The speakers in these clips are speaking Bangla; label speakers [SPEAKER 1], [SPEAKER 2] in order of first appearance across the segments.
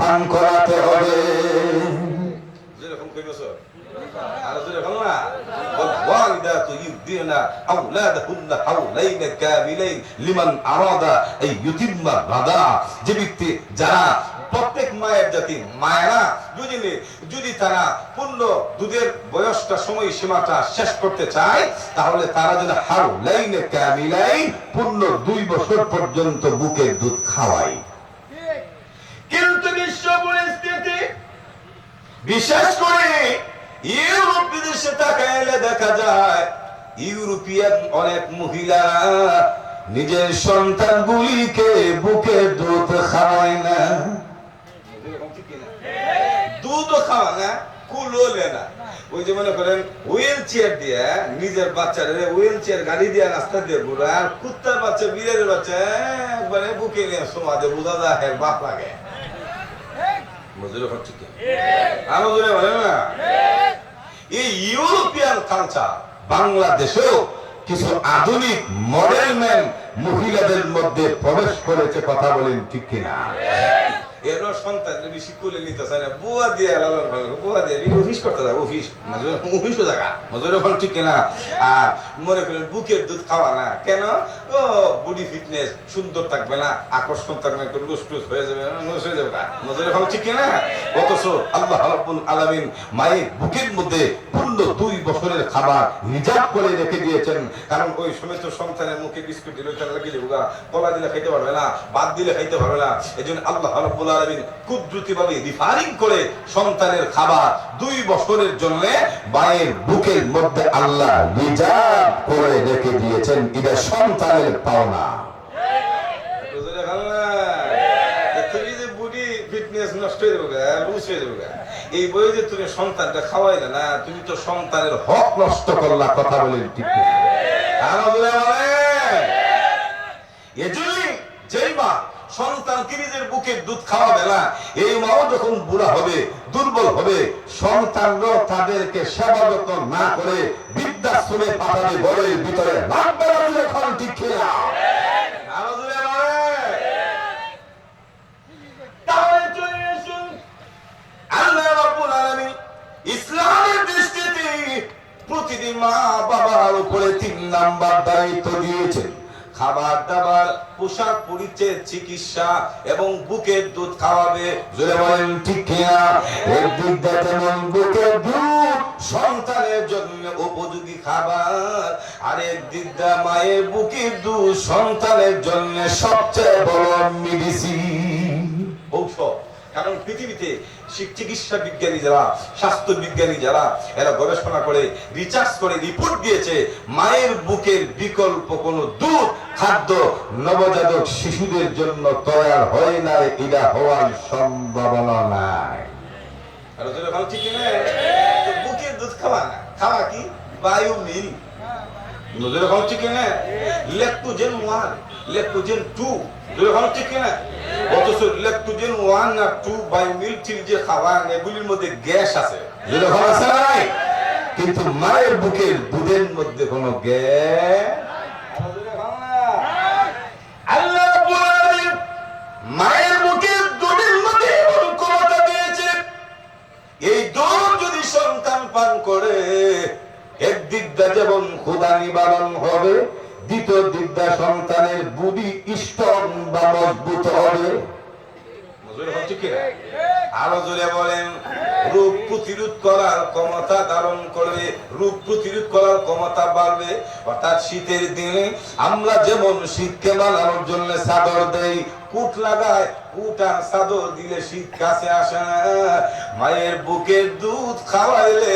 [SPEAKER 1] পান করাতে হবে
[SPEAKER 2] যেরকম কই বছর আর যেরকম না والوالدات يرضعن أولادهن حولين كاملين لمن أراد أن يتم الرضاعة যে ব্যক্তি যারা প্রত্যেক মায়ের জাতি মায়েরা যদি যদি তারা পূর্ণ দুধের বয়সটা সময় সীমাটা শেষ করতে চায় তাহলে তারা যদি হাউ লাইনে কামিলাইন পূর্ণ দুই বছর পর্যন্ত বুকের দুধ খাওয়ায় বিশেষ করে ইউরোপ বিদেশে তাকাইলে দেখা যায়, ইউরোপিয়ান অনেক মহিলা নিজের সন্তানগুলিকে বুকে দুধ খাওয়ায় না। দুধও খাওয়া না কুলো না। ওই যে মনে করেন, হুইল চেয়ার দিয়ে নিজের বাচ্চারে হুইল চেয়ার গাড়ি দিয়ে রাস্তা দিয়ে ঘুরে আর কুত্তার বাচ্চা বিড়ের বাচ্চা, একবারে বুকে নিয়ে সমাজে বোঝা যায় বাপ লাগে। মজুরি হচ্ছে কি? আরও জোরে না? এই ইউরোপিয়ান কালচার বাংলাদেশেও কিছু আধুনিক মডেল ম্যান মহিলাদের মধ্যে প্রবেশ করেছে কথা বলেন ঠিক কিনা? সন্তান বেশি নিতে চায় না। বুয়া দিয়ে বুয়া দিয়ে অফিস করতে অফিস। জায়গা ঠিক কিনা। আর মনে করেন বুকের দুধ খাওয়া না। কেন? ও বডি ফিটনেস সুন্দর থাকবে না, আকর্ষণ থাকবে একটু লুস টুস হয়ে যাবে লুস হয়ে যাবে না। ঠিক কিনা? অথচ আল্লাহ আলামিন মায়ের বুকের মধ্যে পূর্ণ দুই বছরের খাবার রিজার্ভ করে রেখে দিয়েছেন। কারণ ওই সময় তো সন্তানের মুখে বিস্কুট দিলে তারা লাগিয়ে কলা দিলে খাইতে পারবে না বাদ দিলে খাইতে পারবে না। এই জন্য আল্লাহ রাব্বুল আলামিন কুদরতি ভাবে রিফারিং করে সন্তানের খাবার দুই বছরের জন্য মায়ের বুকের মধ্যে আল্লাহ রিজার্ভ করে রেখে দিয়েছেন। এটা সন্তানের পাওনা। এই বয়ে যে তুমি সন্তানটা খাওয়াইলে না, তুমি তো সন্তানের হক নষ্ট করলা কথা বলে যেই মা সন্তানকে নিজের দুধ এই মাও যখন বুড়া হবে, দুর্বল হবে সন্তানরাও তাদেরকে সেবা যত্ন না করে বৃদ্ধাশ্রমে পাঠাবে ভিতরে প্রতিদিন মা বাবার উপরে তিন নাম্বার দায়িত্ব দিয়েছেন। খাবার দাবার, পোশাক পরিচ্ছেদ, চিকিৎসা এবং বুকের দুধ খাওয়াবে। বুকের দুধ। সন্তানের জন্য উপযোগী খাবার। আর একদিক মায়ের বুকের দুধ। সন্তানের জন্য সবচেয়ে বড় মেডিসিন ঔষধ। কারণ পৃথিবীতে চিকিৎসা বিজ্ঞানী যারা স্বাস্থ্য বিজ্ঞানী যারা এরা গবেষণা করে রিসার্চ করে রিপোর্ট দিয়েছে মায়ের বুকের বিকল্প কোনো দুধ খাদ্য নবজাতক শিশুদের জন্য তৈরি হয় না এটা হওয়ার সম্ভাবনা নাই। আর ওদের ভালো ঠিক না বুকের দুধ খাওয়া খাওয়া কি? বায়ু মিল। নজরে ভালো ঠিক না ল্যাকটোজেন ওয়ান ল্যাকটোজেন টু। নজরে ভালো ঠিক না অথচ ল্যাকটোজেন ওয়ান আর টু বাই মিল থ্রি যে খাওয়া এগুলির মধ্যে গ্যাস আছে। ভালো আছে নাই? কিন্তু মায়ের বুকের দুধের মধ্যে কোনো গ্যাস? আল্লাহ মায়ের মুখের দুধের মধ্যে এমন ক্ষমতা দিয়েছে এই দুধ যদি সন্তান পান করে একদিক দা যেমন ক্ষুদা নিবারণ হবে, দ্বিতীয় দিক দা সন্তানের বুদ্ধি স্ট্রং বা মজবুত হবে। আরও জোরে বলেন প্রতিরোধ করার ক্ষমতা ধারণ করবে প্রতিরোধ করার ক্ষমতা বাড়বে। অর্থাৎ শীতের দিনে আমরা যেমন শীতকে মানানোর জন্য চাদর দেই, কুট লাগায়, কুট চাদর দিলে শীত কাছে আসে না। মায়ের বুকের দুধ খাওয়াইলে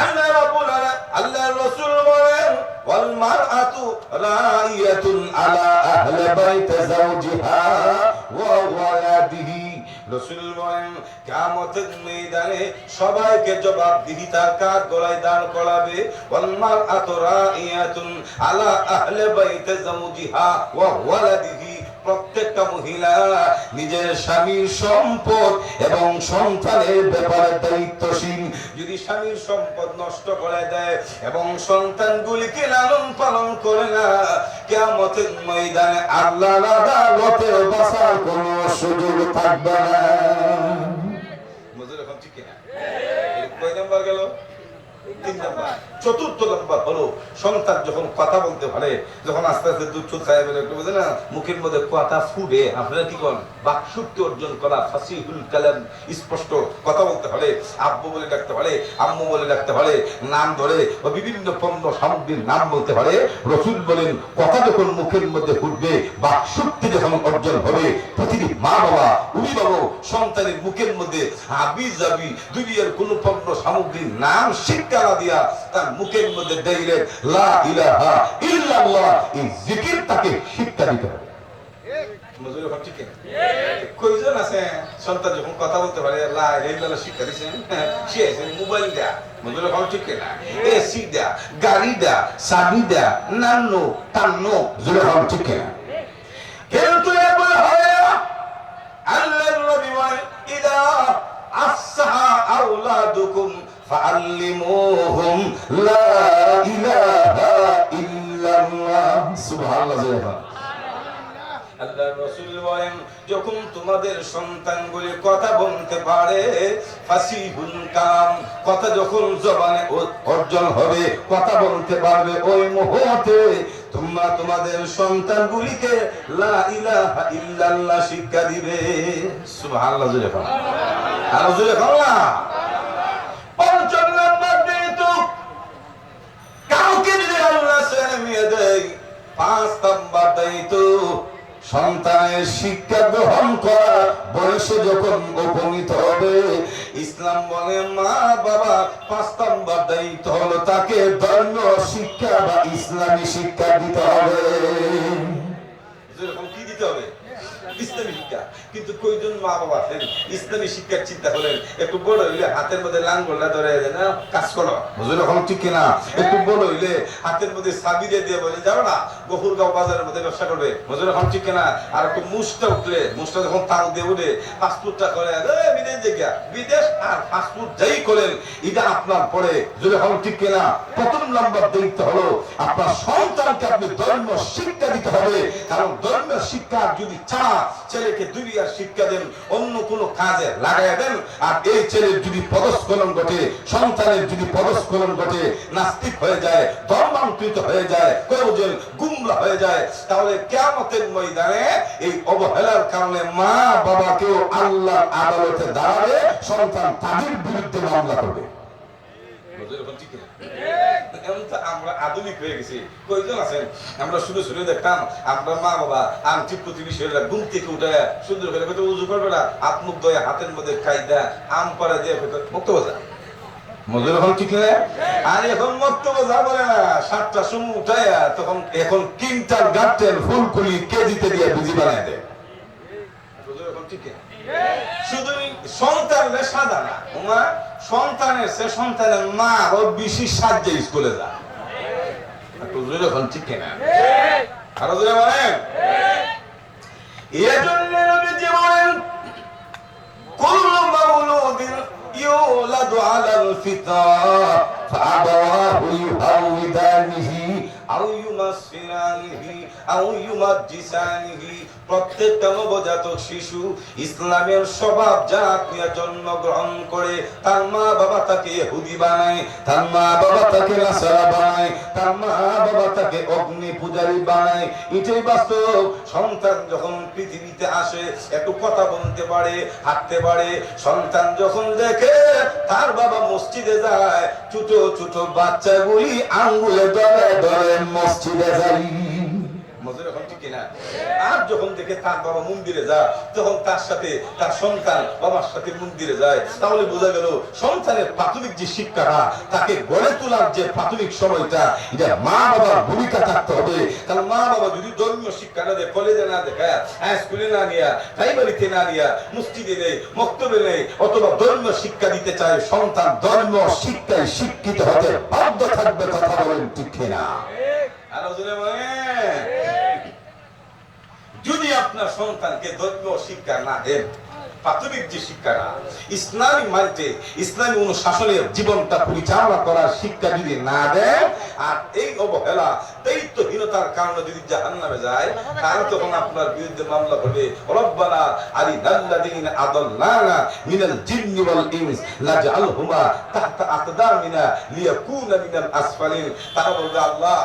[SPEAKER 2] আল্লাহ রাব্বুল আলামিন আল্লাহ রাসূল বলেন, ওয়াল রাইয়াতুন আহলি যাওজিহা সবাইকে কাজ গলায় দাঁড় করাবে? ওয়ালমার আতরা ইয়াতুন আলা আহলে বাইতে জামুজিহা ওয়া ওয়ালাদিহি। প্রত্যেকটা মহিলা নিজের স্বামীর সম্পদ এবং সন্তানের ব্যাপারে দায়িত্বশীল। যদি স্বামীর সম্পদ নষ্ট করে দেয় এবং সন্তানগুলিকে লালন পালন করে না, কেয়ামতের ময়দানে আল্লাহ আদালতে বাঁচার কোনো সুযোগ থাকবে না। মজুর এখন ঠিক কিনা? কয় নাম্বার গেল? তিন নাম্বার। চতুর্থ নাম্বার হলো সন্তান যখন কথা বলতে পারে, যখন আস্তে আস্তে দুধ চুল খায় বেরো একটু বোঝে না, মুখের মধ্যে কথা ফুটে, আপনারা কি করেন? বাকশক্তি অর্জন করা, ফাসিহুল কালাম স্পষ্ট কথা বলতে পারে, আব্বু বলে ডাকতে পারে, আম্মু বলে ডাকতে পারে, নাম ধরে বা বিভিন্ন পণ্য সামগ্রীর নাম বলতে পারে, রসুল বলেন, কথা যখন মুখের মধ্যে ফুটবে বাকশক্তি যখন অর্জন হবে, প্রতিটি মা বাবা, অভিভাবক, সন্তানের মুখের মধ্যে হাবি জাবি দুনিয়ার কোন পণ্য সামগ্রীর নাম, শিক্ষা দিয়া তার মুখের মধ্যে দিলেন লা ইলাহা ইল্লাল্লাহ এই তাকে শিক্ষা দিতে হবে। ঠিক? আছে? লা কিন্তু হয় ফাআল্লিমুহুম যখন তোমাদের সন্তানগুলি কথা বলতে পারে, ফাসিহুল কাম, কথা যখন জবানে অর্জন হবে, কথা বলতে পারবে ওই মুহূর্তে, তোমরা তোমাদের সন্তানগুলিকে লা ইলাহা শিক্ষা দিবে। সুবহানাল্লাহ জোরে বলেন আর জোরে বলেন সন্তানের শিক্ষা গ্রহণ করা বয়সে যখন উপনীত হবে, ইসলাম বলে, মা, বাবা, পাঁচ নম্বর দায়িত্ব হলো তাকে ধর্মীয় শিক্ষা বা ইসলামী শিক্ষা দিতে হবে। কি দিতে হবে? ইসলামী শিক্ষা। কিন্তু কয়জন মা বাবা আছেন? ইসলামী শিক্ষার চিন্তা করেন একটু বড় হইলে হাতের মধ্যে লাঙ্গলটা ধরে না কাজ করো। বুঝলো এখন ঠিক কিনা? একটু বড় হইলে হাতের মধ্যে সাবি দিয়ে দিয়ে বলে যাও না গফুরগাঁও বাজারের মধ্যে ব্যবসা করবে। বুঝলো এখন ঠিক কিনা? আর একটু মুসটা উঠলে মুসটা যখন তাল দিয়ে উঠে পাসপোর্টটা করে বিদেশ জায়গা বিদেশ আর পাসপোর্ট যাই করেন এটা আপনার পরে। যদি এখন ঠিক কিনা? প্রথম নাম্বার দায়িত্ব হলো আপনার সন্তানকে আপনি ধর্ম শিক্ষা দিতে হবে। কারণ ধর্মের শিক্ষা যদি চা ছেলেকে দুনিয়ার শিক্ষা দেন, অন্য কোনো কাজে লাগাই দেন। আর এই ছেলের যদি পদস্খলন ঘটে, সন্তানের যদি পদস্খলন ঘটে, নাস্তিক হয়ে যায়, ধর্মান্তরিত হয়ে যায় কেউজন গুমরা হয়ে যায়, তাহলে কেমতের ময়দানে এই অবহেলার কারণে মা বাবাকেও আল্লাহ আদালতে দাঁড়াবে, সন্তান তাদের বিরুদ্ধে মামলা করবে। এখন তো আমরা আধুনিক হয়ে গেছি। কয়জন আছেন? আমরা শুরু শুরু দেখতাম আমরা মা বাবা আংটি প্রতিবেশীরা ঘুম থেকে উঠে সুন্দর করে হয়তো উজু করবে না হাত মুখ হাতের মধ্যে কায়দা আম পাড়া দিয়ে হয়তো মুক্ত বাজা মজুর এখন ঠিক না আর এখন মত্ত বোঝা না। সাতটা সময় উঠায়া তখন এখন কিনটার গাঁটের ফুলকুলি কেজিতে দিয়ে বুঝি বানায় দেয়। শুধু সন্তানের সাদা না। সন্তানের সে সন্তানের মা আরও বেশি সাহায্যে স্কুলে যায়। ঠিক প্রত্যেকটা নবজাতক শিশু ইসলামের স্বভাব জাত নিয়ে জন্মগ্রহণ করে, তার মা বাবা তাকে ইহুদি বানায়, তার মা বাবা তাকে নাসারা বানায়, তার মা বাবা তাকে অগ্নি পূজারী বানায়। এটাই বাস্তব। সন্তান যখন পৃথিবীতে আসে, একটু কথা বলতে পারে, হাঁটতে পারে, সন্তান যখন দেখে তার বাবা মসজিদে যায়, ছোট ছোট বাচ্চাগুলি আঙ্গুলে ধরে ধরে মসজিদে যাই মজুর এখন কিনা। আর যখন দেখে তার বাবা মন্দিরে যায় তখন তার সাথে তার সন্তান বাবার সাথে মন্দিরে যায়, তাহলে বোঝা গেল সন্তানের প্রাথমিক যে শিক্ষাটা, তাকে গড়ে তোলার যে প্রাথমিক সময়টা এটা মা বাবার ভূমিকা থাকতে হবে। কারণ মা বাবা যদি ধর্মীয় শিক্ষা না দেয়, কলেজে না দেখায় হাই স্কুলে না নিয়া প্রাইমারিতে না নিয়া মুস্তিদে নেই, মক্তবে নেই, অথবা ধর্মীয় শিক্ষা দিতে চায়, সন্তান ধর্ম শিক্ষায় শিক্ষিত হতে বাধ্য থাকবে, কথা বলেন ঠিক কিনা? আরও জোরে বলেন। যদি আপনার সন্তানকে ধর্মীয় শিক্ষা না দেন, প্রাথমিক যে শিক্ষাটা, ইসলামী মানতে ইসলামী অনুশাসনের জীবনটা পরিচালনা করার শিক্ষা যদি না দেয় আর এই অবহেলা দায়িত্বহীনতার কারণে যদি জাহান নামে যায় তারা তখন আপনার বিরুদ্ধে মামলা করবে রব্বানা আরি নাল্লাযীনা আদাল্লানা মিনাল জিন্নি ওয়াল ইনস লাজআলহুমা তাহতা আকদামিনা লিয়াকুনা মিনাল আসফালিন। তারা বলবে আল্লাহ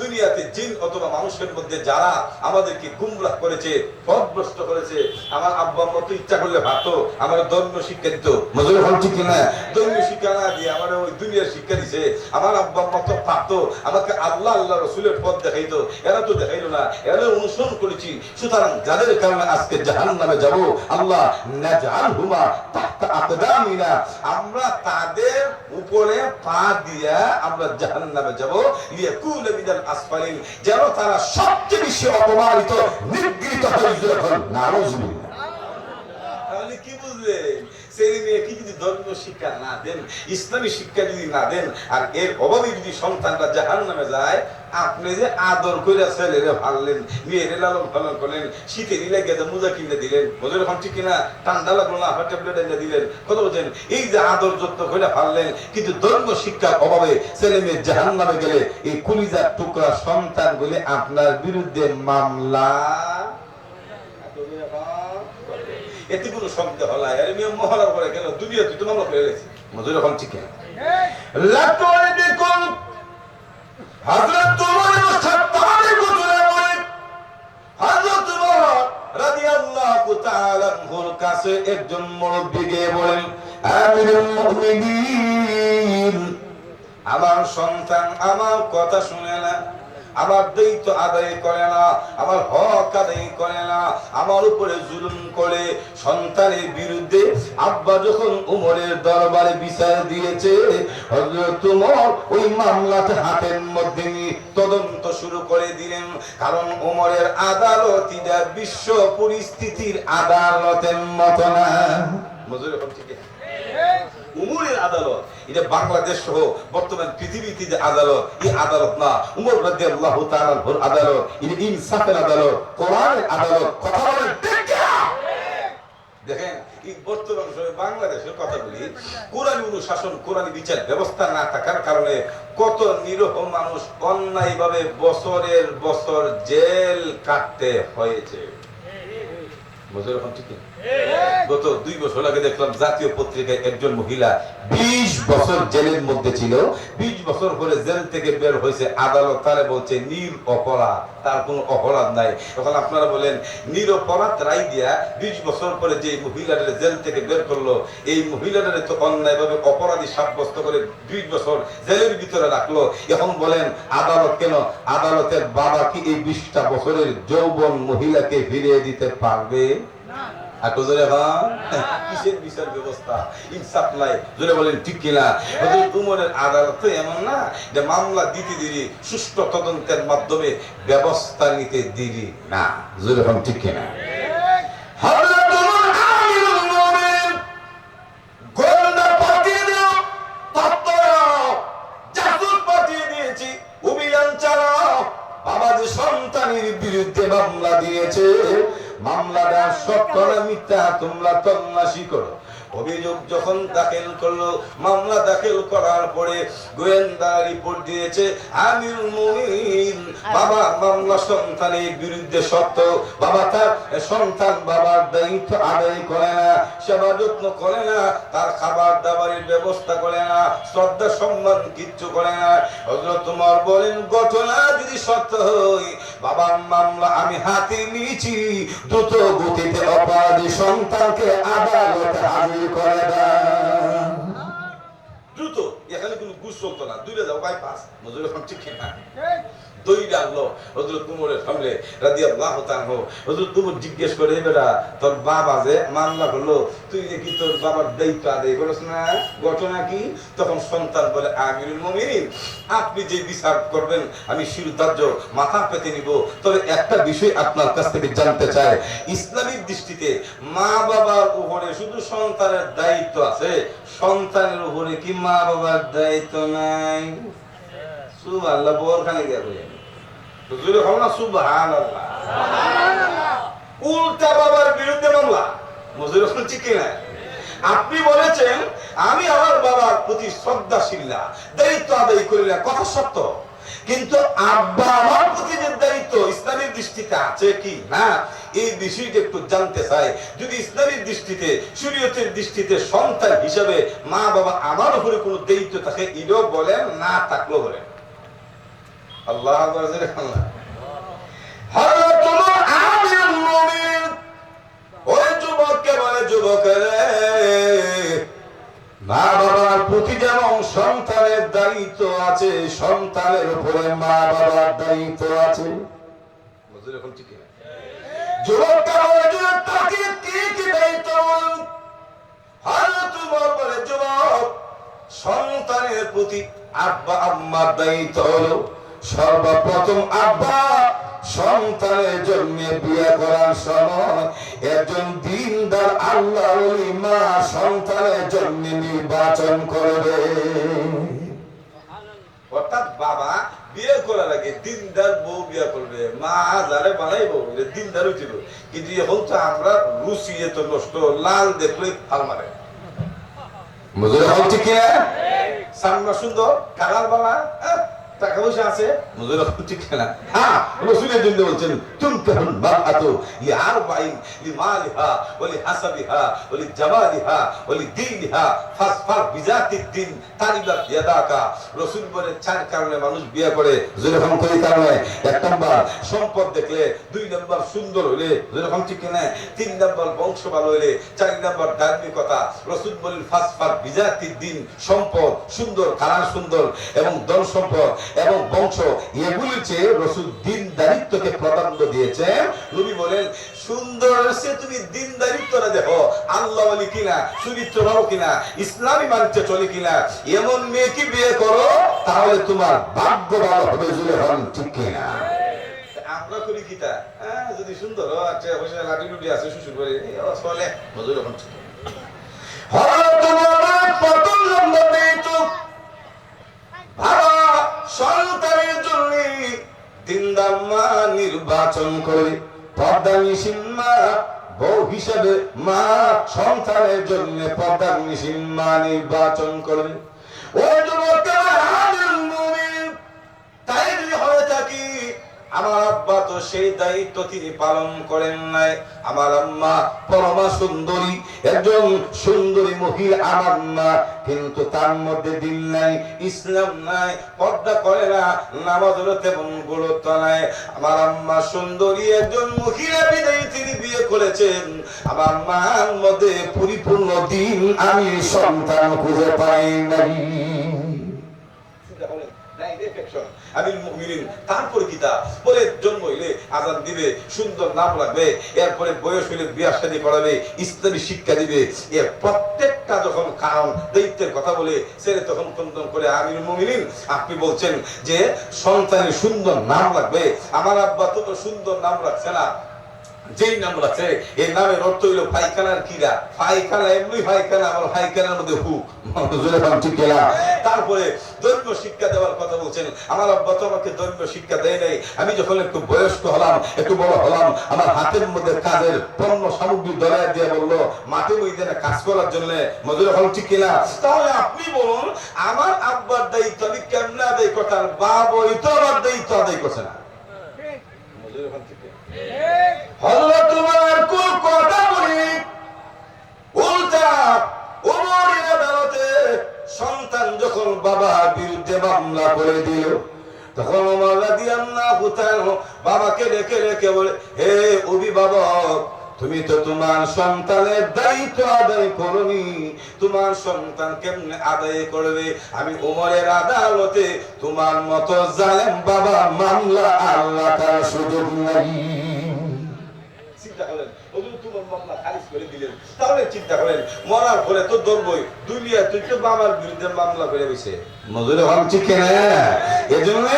[SPEAKER 2] দুনিয়াতে জিন অথবা মানুষের মধ্যে যারা আমাদেরকে গুমরাহ করেছে পথভ্রষ্ট করেছে আমার আব্বা মতো ইচ্ছা করলে ভাবতো আমার ধর্ম শিক্ষা দিত। মজুর হল ঠিক না ধর্মীয় শিক্ষা না দিয়ে আমার ওই দুনিয়ার শিক্ষা দিছে। আমার আব্বা মতো পারতো আমাকে আল্লাহ আল্লাহ রসুলের পথ দেখাইতো, এরা তো দেখাইলো না, এরা অনুসরণ করেছি। সুতরাং যাদের কারণে আজকে জাহান নামে যাব, আল্লাহ হুমা আমরা তাদের উপরে পা দিয়া আমরা জাহান নামে যাব আসফালিন, যেন তারা সবচেয়ে বেশি অপমানিত, নিগৃহীত হয়ে যখন নারজুবিল্লাহ তাহলে কি বুঝলেন? ছেলে মেয়েকে যদি ধর্মীয় শিক্ষা না দেন, ইসলামী শিক্ষা যদি না দেন, আর এর অভাবে যদি সন্তানরা জাহান নামে যায়, আপনি যে আদর করে ছেলেরে ভাললেন, মেয়েরে লালন পালন করলেন, শীতে দিলে গেছে মোজা কিনে দিলেন মোজা এখন ঠিক কিনা, ঠান্ডা লাগল না হাফ ট্যাবলেট এনে দিলেন কত বলছেন, এই যে আদর যত্ন করে ভাললেন, কিন্তু ধর্ম শিক্ষার অভাবে ছেলে মেয়ে জাহান নামে গেলে এই কুলিজার টুকরা সন্তান গুলি আপনার বিরুদ্ধে মামলা এতে কোনো সন্দেহ নাই আরে মেয়ে মহলার পরে কেন দুনিয়া তুই গেছি? মজুর এখন ঠিক লাটোরে দেখুন তোমার রাদিয়াল্লাহু তাআলা কাছে একজন মুরব্বি বলেন, আমিরুল মুমিনিন, আমার সন্তান আমার কথা শুনে না। আমার দায়িত্ব আদায় করে না, আমার হক আদায় করে না, আমার উপরে জুলুম করে। সন্তানের বিরুদ্ধে আব্বা যখন উমরের দরবারে বিচার দিয়েছে তোমার ওই মামলাতে হাতের মধ্যে তদন্ত শুরু করে দিলেন। কারণ উমরের আদালত বিশ্ব পরিস্থিতির আদালতের মতো না। উমরের আদালত। এটা বাংলাদেশ সহ বর্তমান পৃথিবীতে যে আদালত এই আদালত না। উমর রাদিয়াল্লাহু তাআলার আদালত এটা ইনসাফের আদালত কোরআনের আদালত কথা বলেন ঠিক দেখেন এই বর্তমান সময়ে বাংলাদেশের কথা বলি কোরআন অনুশাসন কোরআন বিচার ব্যবস্থা না থাকার কারণে কত নিরহ মানুষ অন্যায়ভাবে বছরের বছর জেল কাটতে হয়েছে। ঠিক গত দুই বছর আগে দেখলাম জাতীয় পত্রিকায় একজন মহিলা বিশ বছর জেলের মধ্যে ছিল, বিশ বছর পরে জেল থেকে বের হয়েছে আদালত, তারা বলছে নির অপরাধ, তার কোনো অপরাধ নাই। তখন আপনারা বলেন নির অপরাধ রায় দিয়া বিশ বছর পরে যে মহিলাদের জেল থেকে বের করল, এই মহিলাদের তো অন্যায়ভাবে অপরাধী সাব্যস্ত করে বিশ বছর জেলের ভিতরে রাখল। এখন বলেন, আদালত কেন? আদালতের বাবা কি এই বিশটা বছরের যৌবন মহিলাকে ফিরিয়ে দিতে পারবে? হ্যাঁ? কিসের বিচার ব্যবস্থা? ইনসাফ নাই। জোরে বলেন ঠিক কিনা? হযরত উমরের আদালত তো এমন না যে মামলা দিতে সুষ্ঠু তদন্তের মাধ্যমে ব্যবস্থা নিতে দিলি না। জোরে ঠিক কিনা? হযরত তোমরা তল্লাশি করো। অভিযোগ যখন দাখিল করল, মামলা দাখিল করার পরে গোয়েন্দা রিপোর্ট দিয়েছে আমির মুমিন বাবা মামলা সন্তানের বিরুদ্ধে সত্য বাবা তার সন্তান বাবার দায়িত্ব আদায় করে না সেবা যত্ন করে না তার খাবার দাবারের ব্যবস্থা করে না শ্রদ্ধা সম্মান কিচ্ছু করে না। হযরত তোমার বলেন ঘটনা যদি সত্য হয় বাবার মামলা আমি হাতে নিয়েছি। দ্রুত গতিতে অপরাধী সন্তানকে আদালতে হাজির করে দ্রুত এখানে কোনো বুঝ চলতো না। দূরে যাও বাইপাস মজুর এখন ঠিক না হজরত সামনে রাজি আল্লাহ তানহ হজরত জিজ্ঞেস করে তোর বাবা যে মামলা করল, তুই তোর বাবার দায়িত্ব আদায় না? ঘটনা কি? তখন সন্তান বলে মুমিনিন, আপনি যে বিচার করবেন, আমি শিরদার্য মাথা পেতে নিব। তবে একটা বিষয় আপনার কাছ থেকে জানতে চাই। ইসলামিক দৃষ্টিতে মা বাবার উপরে শুধু সন্তানের দায়িত্ব আছে। সন্তানের উপরে কি মা বাবার দায়িত্ব নাই? সুবহানাল্লাহ বোরখানে গিয়া কইলেন হুজুরে না সুবহানাল্লাহ। উল্টা বাবার বিরুদ্ধে মামলা। মজুর এখন ঠিক না আপনি বলেছেন আমি আমার বাবার প্রতি শ্রদ্ধাশীল না দায়িত্ব আদায় করি না কথা সত্য। কিন্তু আব্বা আমার প্রতি যে দায়িত্ব ইসলামের দৃষ্টিতে আছে কি না এই বিষয়টা একটু জানতে চাই। যদি ইসলামের দৃষ্টিতে শরীয়তের দৃষ্টিতে সন্তান হিসাবে মা বাবা আমার উপরে কোনো দায়িত্ব থাকে এটাও বলেন না থাকলেও বলেন। আল্লাহ মা বাবার প্রতি যেমন সন্তানের দায়িত্ব আছে, সন্তানের উপরে মা বাবার দায়িত্ব আছে। যুবকটা বলে যুবক তাকে যুবক, সন্তানের প্রতি আব্বা আম্মার দায়িত্ব হলো সর্বপ্রথম আব্বা সন্তানের জন্য বিয়ে করার সময় একজন দিনদার আল্লাহ মা সন্তানের জন্য নির্বাচন করবে। অর্থাৎ বাবা বিয়ে করার আগে দিনদার বউ বিয়ে করবে মা যারে বানাইবো এটা দিনদার হইছিল। কিন্তু এখন তো আমরা রুচি এত নষ্ট লাল দেখলে ফাল মারে। মজুরি হচ্ছে কি সামনা সুন্দর কালার বালা আহ, হ্যাঁ মানুষ বিয়ে করে যেরকম কারণে এক নম্বর, সম্পদ দেখলে, দুই নম্বর, সুন্দর হইলে যেরকম ঠিক তিন নম্বর, বংশ ভালো হইলে, চার নম্বর, ধার্মিকতা। রসুল বলেন, ফাসফার বিজাতি দিন, সম্পদ সুন্দর, কালার সুন্দর এবং ধন সম্পদ। এবং বংশ এগুলির চেয়ে রসুল দিন দারিত্বকে প্রাধান্য দিয়েছে। নবী বলেন, সুন্দর সে তুমি দিন দারিত্বটা দেখো। আল্লাহ বলি কিনা চরিত্র ভালো কিনা, ইসলামী মানতে চলে কিনা, এমন মেয়েকে বিয়ে করো? তাহলে তোমার ভাগ্য ভালো হবে জুড়ে হন, ঠিক কিনা? আমরা করি কিটা হ্যাঁ যদি সুন্দর আচ্ছা বসে লাঠি লুটি আছে, শ্বশুর করে চলে হলো সন্তানের জন্য দিনদার নির্বাচন করে। পর্দা মিশিন মা বউ হিসাবে মা সন্তানের জন্য পর্দা মিশিন মা নির্বাচন করে। ওই যুবকের তাই যদি হয়ে থাকি। আমার আব্বা তো সেই দায়িত্ব তিনি পালন করেন নাই। আমার আম্মা পরমা সুন্দরী, একজন সুন্দরী মহিলা আমার মা, কিন্তু তার মধ্যে দিন নাই, ইসলাম নাই, পর্দা করে না নামাজের তেমন গুরুত্ব নাই। আমার আম্মা সুন্দরী, একজন মহিলা বিদায়ী তিনি বিয়ে করেছেন। আমার মার মধ্যে পরিপূর্ণ দিন আমি সন্তান খুঁজে পাই নাই। আমি মুমিনিন, তারপরে পরে জন্ম হইলে আজান দিবে, সুন্দর নাম এরপরে বয়স হইলে শাদী করাবে, ইসলামী শিক্ষা দিবে। প্রত্যেকটা যখন কারণ দায়িত্বের কথা বলে, ছেলে তখন করে আমির মুমিনিন, আপনি বলছেন যে সন্তানের সুন্দর নাম লাগবে আমার আব্বা তো সুন্দর নাম রাখছে না। যেই নাম রাখছে এই নামের অর্থ হইল পায়খানার কিরা পায়খানা এমনি পায়খানা পায়খানার মধ্যে হু। ঠিক? তারপরে ধর্মীয় শিক্ষা দেওয়ার কথা বলছেন। আমার আব্বা তো আমাকে ধর্মীয় শিক্ষা দেয় নাই। আমি যখন একটু বয়স্ক হলাম একটু বড় হলাম আমার হাতের মধ্যে কাজের পণ্য সামগ্রী দরায় দিয়ে বলল মাঠে ময়দানে কাজ করার জন্য মজুর হল ঠিক কিনা? তাহলে আপনি বলুন আমার আব্বার দায়িত্ব আমি কেমনে আদায় করতাম? বাবা তো আমার দায়িত্ব আদায় করছে না। মজুর হল ঠিক। কিনা? তোমার কোন কথা উল্টা আদালতে সন্তান যখন বাবার বিরুদ্ধে মামলা করে দিল, তখন ওমর রাদিয়াল্লাহু তাআলা বাবাকে বলে, হে অভিভাবক, তুমি তো তোমার সন্তানের দায়িত্ব আদায় করনি। তোমার সন্তান কেমনে আদায় করবে? আমি উমরের আদালতে তোমার মতো জালেম বাবা মামলা আল্লাহ তার সুযোগ নাই। চিন্তা করেন। হুজুর, তোমার মামলা খারিজ করে দিলেন। তাহলে চিন্তা করেন, মরার পরে তো ধরবই। দুনিয়া তুই তো বাবার বিরুদ্ধে মামলা করে বসে। মজুরে ভাব ঠিক এজন্য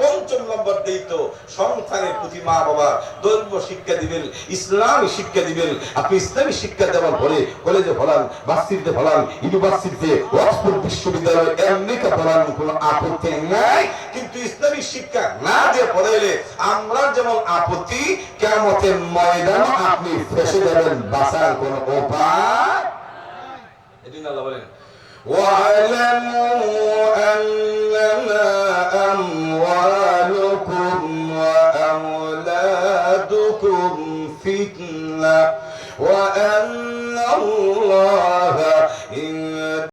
[SPEAKER 2] পঞ্চম নম্বর দায়িত্ব সন্তানের প্রতি মা বাবা দৈব শিক্ষা দিবেন, ইসলামী শিক্ষা দিবেন। আপনি ইসলামী শিক্ষা দেওয়ার পরে কলেজে ফলান ভার্সিটিতে ফলান ইউনিভার্সিটিতে, অক্সফোর্ড বিশ্ববিদ্যালয় আমেরিকা ফলান কোনো আপত্তি নাই। কিন্তু ইসলামী শিক্ষা না দিয়ে পড়াইলে আমরা যেমন আপত্তি কেমতের ময়দান আপনি ফেসে যাবেন, বাঁচার কোনো উপায় এদিন আল্লাহ বলেন واعلموا أنما أموالكم وأولادكم فتنة وأن الله